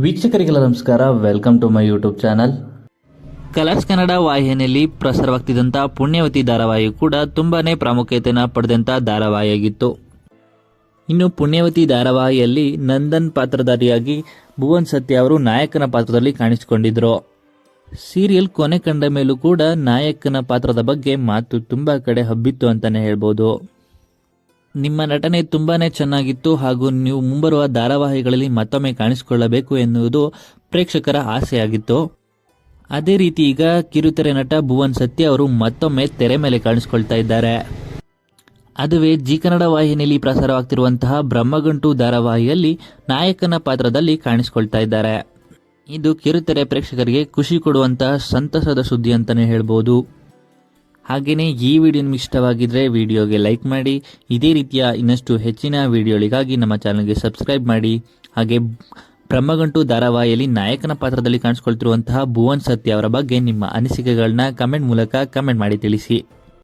ವೀಕ್ಷಕರಿಗೆಲ್ಲ ನಮಸ್ಕಾರ. Welcome to my YouTube channel Colors Kannada ವಾಹಿನಿಯಲ್ಲಿ ಪ್ರಸಾರವಾಗ್ತಿದ್ದಂಥ ಪುಣ್ಯವತಿ ಧಾರಾವಾಹಿ ಕೂಡ ತುಂಬಾನೇ ಪ್ರಾಮುಖ್ಯತೆಯನ್ನು ಪಡೆದಂಥ ಧಾರಾವಾಹಿಯಾಗಿತ್ತು. ಇನ್ನು ಪುಣ್ಯವತಿ ಧಾರಾವಾಹಿಯಲ್ಲಿ ನಂದನ್ ಪಾತ್ರಧಾರಿಯಾಗಿ ಭುವನ್ ಸತ್ಯ ಅವರು ನಾಯಕನ ಪಾತ್ರದಲ್ಲಿ ಕಾಣಿಸಿಕೊಂಡಿದ್ರು. ಸೀರಿಯಲ್ ಕೊನೆ ಕಂಡ ಮೇಲೂ ಕೂಡ ನಾಯಕನ ಪಾತ್ರದ ಬಗ್ಗೆ ಮಾತು ತುಂಬಾ ಕಡೆ ಹಬ್ಬಿತ್ತು ಅಂತಾನೆ ಹೇಳ್ಬೋದು. ನಿಮ್ಮ ನಟನೆ ತುಂಬಾನೇ ಚೆನ್ನಾಗಿತ್ತು ಹಾಗೂ ನೀವು ಮುಂಬರುವ ಧಾರಾವಾಹಿಗಳಲ್ಲಿ ಮತ್ತೊಮ್ಮೆ ಕಾಣಿಸಿಕೊಳ್ಳಬೇಕು ಎನ್ನುವುದು ಪ್ರೇಕ್ಷಕರ ಆಸೆಯಾಗಿತ್ತು. ಅದೇ ರೀತಿ ಈಗ ಕಿರುತೆರೆ ನಟ ಭುವನ್ ಸತ್ಯ ಅವರು ಮತ್ತೊಮ್ಮೆ ತೆರೆ ಮೇಲೆ ಕಾಣಿಸಿಕೊಳ್ತಾ ಇದ್ದಾರೆ. ಅದುವೇ ಜಿ ಕನ್ನಡ ವಾಹಿನಿಯಲ್ಲಿ ಪ್ರಸಾರವಾಗ್ತಿರುವಂತಹ ಬ್ರಹ್ಮಗಂಟು ಧಾರಾವಾಹಿಯಲ್ಲಿ ನಾಯಕನ ಪಾತ್ರದಲ್ಲಿ ಕಾಣಿಸಿಕೊಳ್ತಾ ಇದ್ದಾರೆ. ಇದು ಕಿರುತೆರೆ ಪ್ರೇಕ್ಷಕರಿಗೆ ಖುಷಿ ಕೊಡುವಂತಹ ಸಂತಸದ ಸುದ್ದಿ ಅಂತಾನೆ ಹೇಳ್ಬೋದು. ಹಾಗೆಯೇ ಈ ವಿಡಿಯೋ ನಿಮಗೆ ಇಷ್ಟವಾಗಿದ್ರೆ ವಿಡಿಯೋಗೆ ಲೈಕ್ ಮಾಡಿ, ಇದೇ ರೀತಿಯ ಇನ್ನಷ್ಟು ಹೆಚ್ಚಿನ ವಿಡಿಯೋಗಳಿಗಾಗಿ ನಮ್ಮ ಚಾನಲ್ಗೆ ಸಬ್ಸ್ಕ್ರೈಬ್ ಮಾಡಿ. ಹಾಗೆ ಬ್ರಹ್ಮಗಂಟು ಧಾರಾವಾಹಿಯಲ್ಲಿ ನಾಯಕನ ಪಾತ್ರದಲ್ಲಿ ಕಾಣಿಸ್ಕೊಳ್ತಿರುವಂತಹ ಭುವನ್ ಸತ್ಯ ಅವರ ಬಗ್ಗೆ ನಿಮ್ಮ ಅನಿಸಿಕೆಗಳನ್ನ ಕಮೆಂಟ್ ಮೂಲಕ ಕಮೆಂಟ್ ಮಾಡಿ ತಿಳಿಸಿ.